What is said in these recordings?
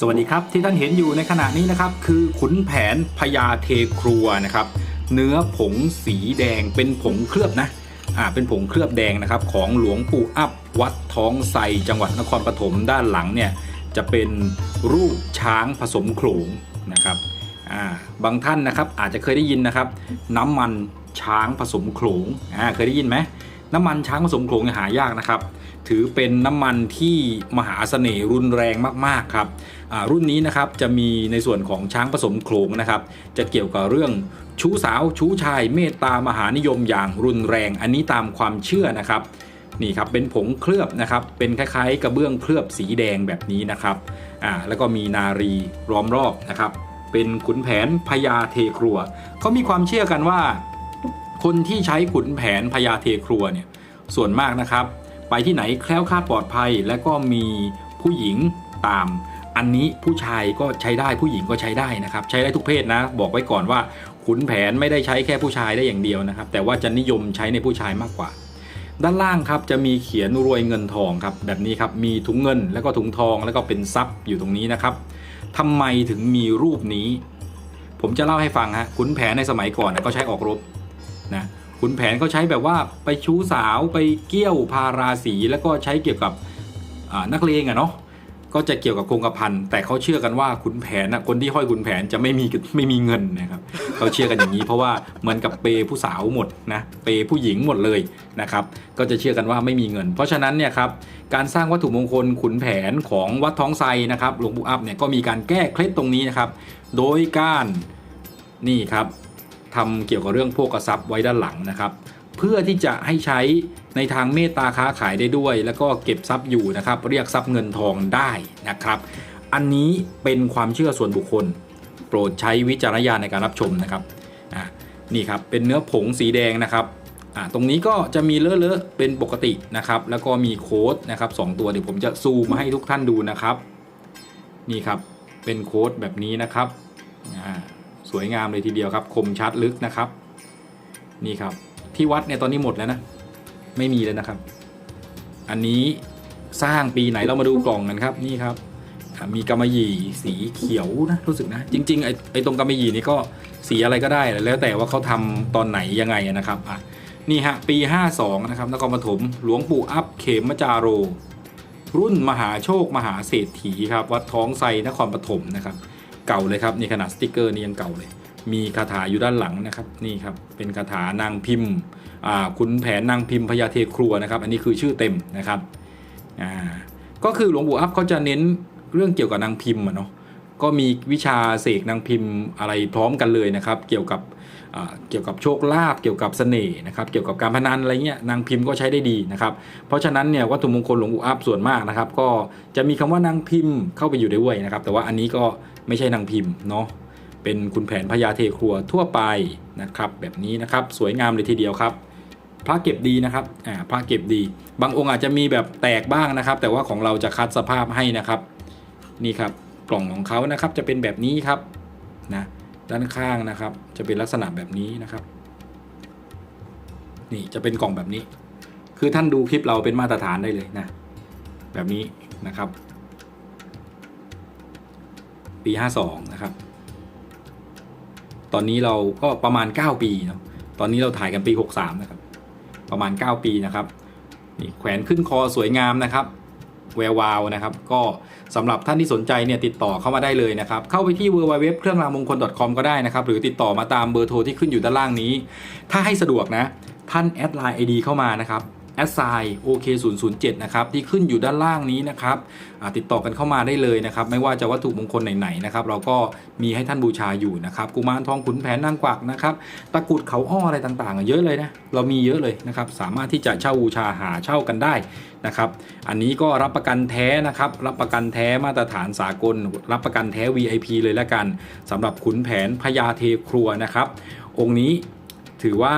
สวัสดีครับที่ท่านเห็นอยู่ในขณะนี้นะครับ คือขุนแผนพญาเทครัวนะครับ เนื้อผงสีแดงเป็นผงเคลือบนะอ่าเป็นผงเคลือบแดงนะครับ ของหลวงปู่อัพวัดท้องไซจังหวัดนครปฐมด้านหลังเนี่ยจะเป็นรูปช้างผสมโขลงนะครับอ่าบางท่านนะครับอาจจะเคยได้ยินนะครับ น้ำมันช้างผสมโขลงอ่าเคยได้ยินไหม น้ำมันช้างผสมโขลงหายากนะครับ ถือเป็นน้ำมันที่มหาเสน่ห์รุนแรงมากๆครับรุ่นนี้นะครับจะมีในส่วนของช้างผสมโขลงนะครับ จะเกี่ยวกับเรื่องชู้สาวชู้ชายเมตตามหานิยมอย่างรุนแรง อันนี้ตามความเชื่อนะครับนี่ครับเป็นผงเคลือบนะครับเป็นคล้ายๆ กระเบื้องเคลือบสีแดงแบบนี้นะครับอ่าแล้วก็มีนารีล้อมรอบนะครับ เป็นขุนแผนพญาเทครัวเขามีความเชื่อกันว่า คนที่ใช้ขุนแผนพญาเทครัวเนี่ยส่วนมากนะครับ ไปที่ไหนแคล้วคลาดปลอดภัย และก็มีผู้หญิงตาม อันนี้ผู้ชายก็ใช้ได้ผู้หญิงก็ใช้ได้นะครับ ใช้ได้ทุกเพศนะ บอกไว้ก่อนว่าขุนแผนไม่ได้ใช้แค่ผู้ชายได้อย่างเดียวนะครับ แต่ว่าจะนิยมใช้ในผู้ชายมากกว่า ด้านล่างครับจะมีเขียนรวยเงินทองครับแบบนี้ครับมีถุงเงินแล้วก็ถุงทองแล้วก็เป็นทรัพย์อยู่ตรงนี้นะครับทำไมถึงมีรูปนี้ ผมจะเล่าให้ฟังฮะขุนแผนในสมัยก่อนก็ใช้ออกรบ นะขุนแผนเขาใช้แบบว่าไปชู้สาวไปเกี้ยวพาราสีแล้วก็ใช้เกี่ยวกับนักเลงอะเนาะก็จะเกี่ยวกับคงกระพันแต่เขาเชื่อกันว่าขุนแผนนะคนที่ห้อยขุนแผนจะไม่มีไม่มีเงินนะครับเขาเชื่อกันอย่างนี้ เพราะว่าเหมือนกับเปย์ผู้สาวหมดนะเปย์ผู้หญิงหมดเลยนะครับก็จะเชื่อกันว่าไม่มีเงิน เพราะฉะนั้นเนี่ยครับการสร้างวัตถุมงคลขุนแผนของวัดท้องไซนะครับหลวงปู่อัพเนี่ยก็มีการแก้เคล็ดตรงนี้นะครับโดยการนี่ครับ ทำเกี่ยวกับเรื่องโภกทรัพย์ไว้ด้านหลังนะครับ เพื่อที่จะให้ใช้ในทางเมตตาค้าขายได้ด้วย แล้วก็เก็บทรัพย์อยู่นะครับ เรียกทรัพย์เงินทองได้นะครับ อันนี้เป็นความเชื่อส่วนบุคคล โปรดใช้วิจารณญาณในการรับชมนะครับนี่ครับเป็นเนื้อผงสีแดงนะครับตรงนี้ก็จะมีเลอะๆเป็นปกตินะครับ แล้วก็มีโค้ดนะครับสองตัวเดี๋ยวผมจะซูมมาให้ทุกท่านดูนะครับ นี่ครับเป็นโค้ดแบบนี้นะครับอ่า สวยงามเลยทีเดียวครับ คมชัดลึกนะครับ นี่ครับ ที่วัดเนี่ยตอนนี้หมดแล้วนะ ไม่มีเลยนะครับ อันนี้สร้างปีไหนเรามาดูกล่องกันครับ นี่ครับ มีกำมะหยี่สีเขียวนะรู้สึกนะ จริงๆไอ้ไอตรงกำมะหยี่นี่ก็สีอะไรก็ได้แล้วแต่ว่าเขาทำตอนไหนยังไงนะครับอะนี่ฮะปี 52 นะครับนครปฐมหลวงปู่อัพเขมจาโร รุ่นมหาโชคมหาเศรษฐีครับ วัดท้องไซนครปฐมนะครับ เก่าเลยครับนี่ขนาดสติกเกอร์นี่ยังเก่าเลย มีคาถาอยู่ด้านหลังนะครับนี่ครับเป็นคาถานางพิมพ์คุณแผนนางพิมพ์พญาเทครัวนะครับ อันนี้คือชื่อเต็มนะครับอ่าก็คือหลวงปู่อัพเขาจะเน้นเรื่องเกี่ยวกับนางพิมพ์เนาะก็มีวิชาเสกนางพิมพ์อะไรพร้อมกันเลยนะครับ เกี่ยวกับ เกี่ยวกับโชคลาภเกี่ยวกับเสน่ห์นะครับเกี่ยวกับการพนันอะไรเงี้ยนางพิมพ์ก็ใช้ได้ดีนะครับเพราะฉะนั้นเนี่ยวัตถุมงคลหลวงปู่อัพส่วนมากนะครับก็จะมีคำว่านางพิมพ์เข้าไปอยู่ด้วยนะครับแต่ว่าอันนี้ก็ไม่ใช่นางพิมพ์เนาะเป็นคุณแผนพญาเทครัวทั่วไปนะครับแบบนี้นะครับสวยงามเลยทีเดียวครับพระเก็บดีนะครับอ่าพระเก็บดี บางองค์อาจจะมีแบบแตกบ้างนะครับ แต่ว่าของเราจะคัดสภาพให้นะครับ นี่ครับกล่องของเขานะครับจะเป็นแบบนี้ครับนะ ด้านข้างนะครับ จะเป็นลักษณะแบบนี้นะครับ นี่จะเป็นกล่องแบบนี้ คือท่านดูคลิปเราเป็นมาตรฐานได้เลยนะ แบบนี้นะครับ ปี 52 นะครับ ตอนนี้เราก็ประมาณ 9 ปีเนาะตอนนี้เราถ่ายกันปี 63 นะครับ ประมาณ 9 ปีนะครับนี่แขวนขึ้นคอสวยงามนะครับ แวววาวนะครับก็สำหรับท่านที่สนใจเนี่ยติดต่อเข้ามาได้เลยนะครับ เข้าไปที่ www เครื่องรางมงคล .com ก็ได้นะครับ หรือติดต่อมาตามเบอร์โทรที่ขึ้นอยู่ด้านล่างนี้ ถ้าให้สะดวกนะ ท่านแอดไลน์ ID เข้ามานะครับ แอดไซน์โอเค007 นะครับที่ขึ้นอยู่ด้านล่างนี้นะครับติดต่อกันเข้ามาได้เลยนะครับ ไม่ว่าจะวัตถุมงคลไหนๆนะครับเราก็มีให้ท่านบูชาอยู่นะครับกุมารทองขุนแผนนางกวักนะครับตะกุดเขาอ้ออะไรต่างๆ เยอะเลยนะเรามีเยอะเลยนะครับสามารถที่จะเช่าบูชาหาเช่ากันได้นะครับอันนี้ก็รับประกันแท้นะครับรับประกันแท้มาตรฐานสากล รับประกันแท้ VIP เลยละกันสำหรับขุนแผนพญาเทครัวนะครับองค์นี้ถือว่า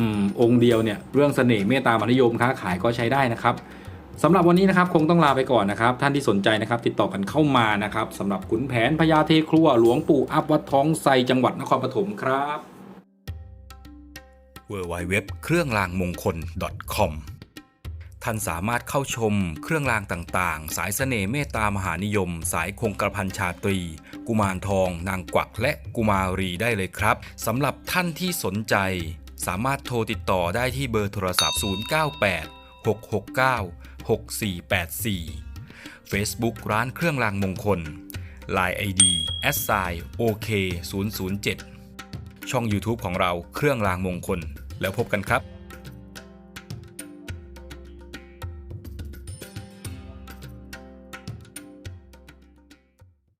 อองค์เดียวเนี่ยเรื่องเสน่ห์เมตตามหานิยมค้าขายก็ใช้ได้นะครับสำหรับวันนี้นะครับคงต้องลาไปก่อนนะครับ ท่านที่สนใจนะครับ ติดต่อกันเข้ามานะครับสำหรับขุนแผนพญาเทครัวหลวงปู่อัพวัดท้องไซจังหวัดนครปฐมครับ w w w เครื่องรางมงคล .com ท่านสามารถเข้าชมเครื่องรางต่างๆ สายเสน่ห์เมตตามหานิยม สายคงกระพันชาตรี กุมารทอง นางกวักและกุมารีได้เลยครับสำหรับท่านที่สนใจ สามารถโทรติดต่อได้ที่เบอร์โทรศัพท์ 098 669 6484 Facebook ร้านเครื่องรางมงคล Line ID s i OK 007ช่อง YouTube ของเราเครื่องรางมงคล แล้วพบกันครับ